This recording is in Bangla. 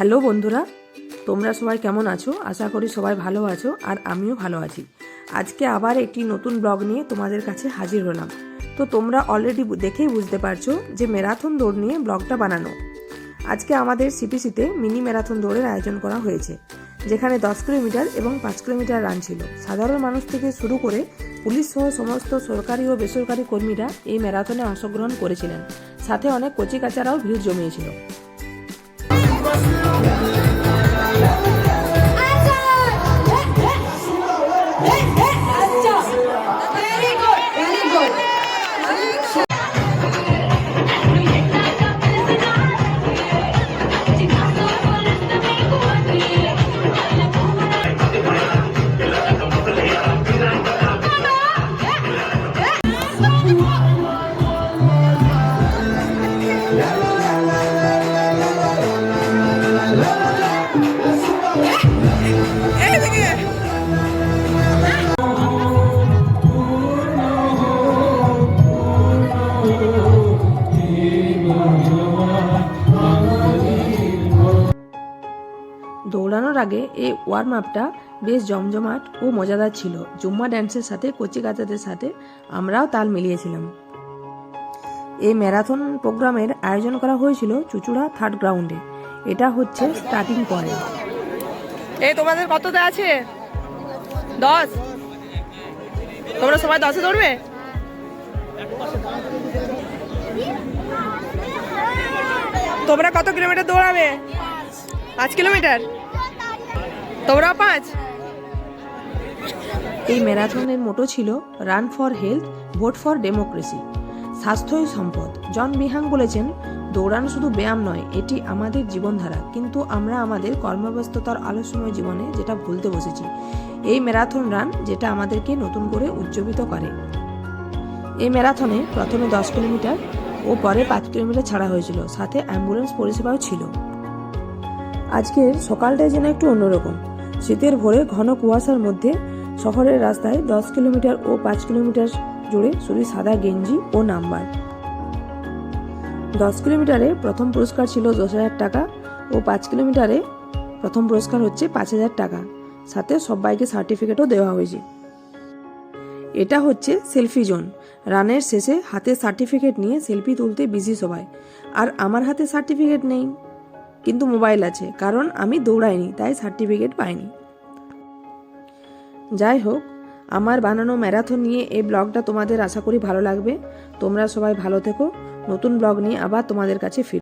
হ্যালো বন্ধুরা, তোমরা সবাই কেমন আছো? আশা করি সবাই ভালো আছো আর আমিও ভালো আছি। আজকে আবার একটি নতুন ব্লগ নিয়ে তোমাদের কাছে হাজির হলাম। তো তোমরা অলরেডি দেখেই বুঝতে পারছ যে ম্যারাথন দৌড় নিয়ে ব্লগটা বানানো। আজকে আমাদের সিপিসিতে মিনি ম্যারাথন দৌড়ের আয়োজন করা হয়েছে, যেখানে দশ কিলোমিটার এবং পাঁচ কিলোমিটার রান ছিল। সাধারণ মানুষ থেকে শুরু করে পুলিশ সহ সমস্ত সরকারি ও বেসরকারি কর্মীরা এই ম্যারাথনে অংশগ্রহণ করেছিলেন। সাথে অনেক কচিকাচারাও ভিড় জমিয়েছিল। Yeah. দৌড়ানোর আগে এই ওয়ার্ম আপটা বেশ জমজমাট ও মজাদার ছিল। জুম্মা ড্যান্সের সাথে কচিকাচাদের সাথে আমরাও তাল মিলিয়েছিলাম। এই ম্যারাথন প্রোগ্রামের আয়োজন করা হয়েছিল চুচুড়া থার্ড গ্রাউন্ডে। এটা হচ্ছে স্টার্টিং পয়েন্ট। এই তোমাদের কততে আছে? দশ। তোমরা সবাই দশে দৌড়বে তোমরা কত কিলোমিটার দৌড়াবে? পাঁচ কিলোমিটার? তোমরা পাঁচ। এই ম্যারাথনের মোটো ছিল run for health, vote for democracy, স্বাস্থ্যই সম্পদ। জন বিহাং বলেছেন, দৌড়ানো শুধু ব্যায়াম নয়, এটি আমাদের জীবনধারা। কিন্তু আমরা আমাদের কর্মব্যস্ততার আলস্যময় জীবনে যেটা ভুলতে বসেছি, এই ম্যারাথন রান যেটা আমাদেরকে নতুন করে উজ্জীবিত করে। এই ম্যারাথনে প্রথমে দশ কিলোমিটার ও পরে পাঁচ কিলোমিটার ছাড়া হয়েছিল। সাথে অ্যাম্বুলেন্স পরিষেবাও ছিল। আজকের সকালটাই যেন একটু অন্যরকম। শীতের ভোরে ঘন কুয়াশার মধ্যে শহরের রাস্তায় দশ কিলোমিটার ও পাঁচ কিলোমিটার জুড়ে শুধু সাদা গেঞ্জি ও নাম্বার। দশ কিলোমিটারে প্রথম পুরস্কার ছিল দশ হাজার টাকা ও পাঁচ কিলোমিটারে প্রথম পুরস্কার হচ্ছে পাঁচ হাজার টাকা। সাথে সবাইকে সার্টিফিকেটও দেওয়া হয়েছে। এটা হচ্ছে সেলফি জোন। রানের শেষে হাতে সার্টিফিকেট নিয়ে সেলফি তুলতে বিজি সবাই। আর আমার হাতে সার্টিফিকেট নেই। কিন্তু মোবাইল আছে, কারণ আমি দৌড়াইনি, তাই সার্টিফিকেট পাইনি। যাই হোক, আমার বানানো ম্যারাথন নিয়ে এই ব্লগটা তোমাদের আশা করি ভালো লাগবে। তোমরা সবাই ভালো থেকো। নতুন ব্লগ নিয়ে আবার তোমাদের কাছে ফির